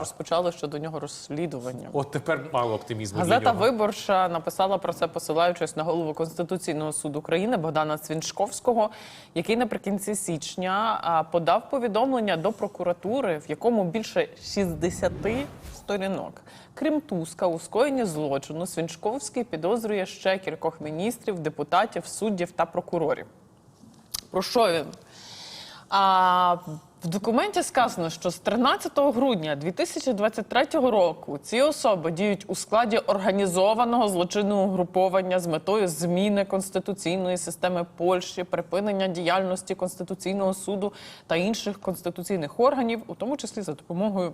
розпочали щодо нього розслідування. От тепер мало оптимізму. для Газета нього. Виборча написала про це, посилаючись на голову Конституційного суду України Богдана Цвіншковського, який наприкінці січня подав повідомлення до прокуратури, в якому більше 60 сторінок. Крім Туска, у скоєнні злочину Свінчковський підозрює ще кількох міністрів, депутатів, суддів та прокурорів. Про що він? А в документі сказано, що з 13 грудня 2023 року ці особи діють у складі організованого злочинного угруповання з метою зміни конституційної системи Польщі, припинення діяльності Конституційного суду та інших конституційних органів, у тому числі за допомогою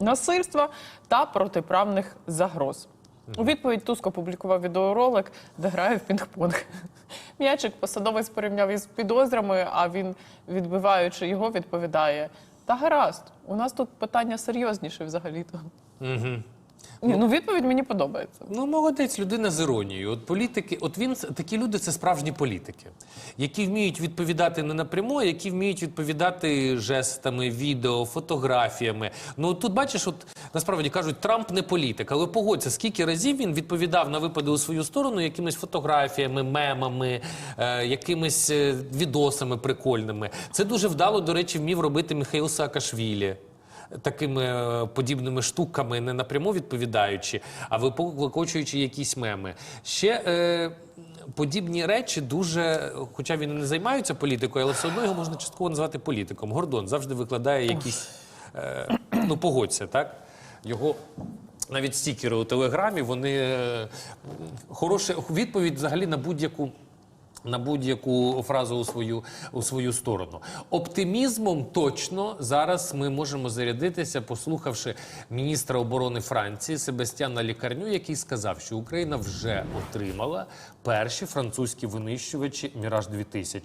насильства та протиправних загроз. У відповідь Туск опублікував відеоролик, де грає в пінг-понг. М'ячик посадовець порівняв із підозрами, а він, відбиваючи його, відповідає: Та гаразд, у нас тут питання серйозніше взагалі-то. Ні, ну відповідь мені подобається. Ну, молодець, людина з іронією. От політики, от він такі люди це справжні політики, які вміють відповідати не напряму, а які вміють відповідати жестами, відео, фотографіями. Ну тут бачиш, от насправді кажуть, Трамп не політик, але погодься, скільки разів він відповідав на випади у свою сторону якимись фотографіями, мемами, е, якимись е, відосами прикольними. Це дуже вдало, до речі, вмів робити Михайло Саакашвілі такими е, подібними штуками, не напряму відповідаючи, а викочуючи якісь меми. Ще е, подібні речі дуже, хоча він не займається політикою, але все одно його можна частково назвати політиком. Гордон завжди викладає якісь, е, ну погодься, так? Його. Навіть стікери у телеграмі, вони е, хороша відповідь взагалі на будь-яку на будь-яку фразу у свою, у свою сторону. Оптимізмом точно зараз ми можемо зарядитися, послухавши міністра оборони Франції Себастьяна Лікарню, який сказав, що Україна вже отримала перші французькі винищувачі Міраж 2000